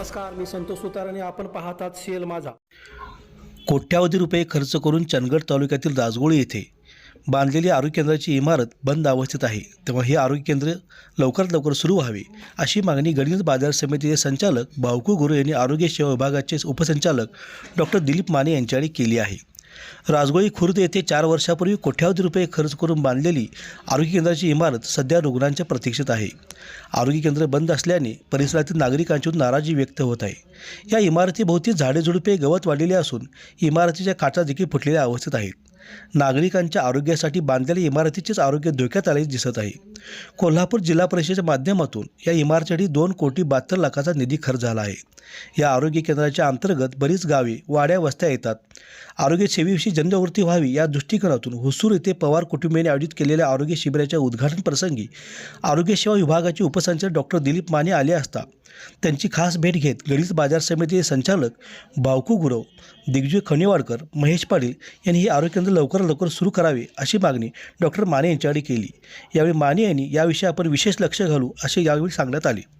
नमस्कार मी संतोष सुतार आणि आपण पाहतात सीएल माझा. कोट्यावधी रुपये खर्च करून चंदगड तालुक्यातील राजगोळी येथे बांधलेली आरोग्य केंद्राची इमारत बंद अवस्थेत आहे. तेव्हा हे आरोग्य केंद्र लवकरात लवकर सुरू व्हावे अशी मागणी गणित बाजार समितीचे संचालक भाऊकू गुरु यांनी आरोग्य सेवा विभागाचे उपसंचालक डॉक्टर दिलीप माने यांच्याकडे केली आहे. राजगोळी खुर्द येथे चार वर्षापूर्वी कोट्यावधी रुपये खर्च करून बांधलेली आरोग्य केंद्राची इमारत सध्या रुग्णांच्या प्रतीक्षेत आहे. आरोग्य केंद्र बंद असल्याने परिसरातील नागरिकांची नाराजी व्यक्त होत आहे. या इमारतीभोवती झाडेझुडपे गवत वाढलेले असून इमारतीच्या काचा देखील फुटलेल्या अवस्थेत आहेत. नागरिकांच्या आरोग्यासाठी बांधलेल्या इमारतीचेच आरोग्य धोक्यात आले दिसत आहे. कोल्हापूर जिल्हा परिषदेच्या माध्यमातून या इमारतीसाठी दोन कोटी बहात्तर लाखाचा निधी खर्च झाला आहे. या आरोग्य केंद्राच्या अंतर्गत बरीच गावे वाड्या वस्त्या येतात. आरोग्य सेवेविषयी जनजागृती व्हावी या दृष्टिकोनातून हुसूर येथे पवार कुटुंबियांनी आयोजित केलेल्या आरोग्य शिबिराच्या उद्घाटन प्रसंगी आरोग्यसेवा विभागाचे उपसंचालक डॉक्टर दिलीप माने आले असता त्यांची खास भेट घेत गणित बाजार समितीचे संचालक बावकू गुरव दिग्विजय खणेवाडकर महेश पाटील यांनी हे आरोग्य केंद्र लवकरात लवकर सुरू करावे अशी मागणी डॉक्टर माने यांच्याकडे केली. यावेळी माने यांनी याविषयी आपण विशेष लक्ष घालू असे यावेळी सांगण्यात आले.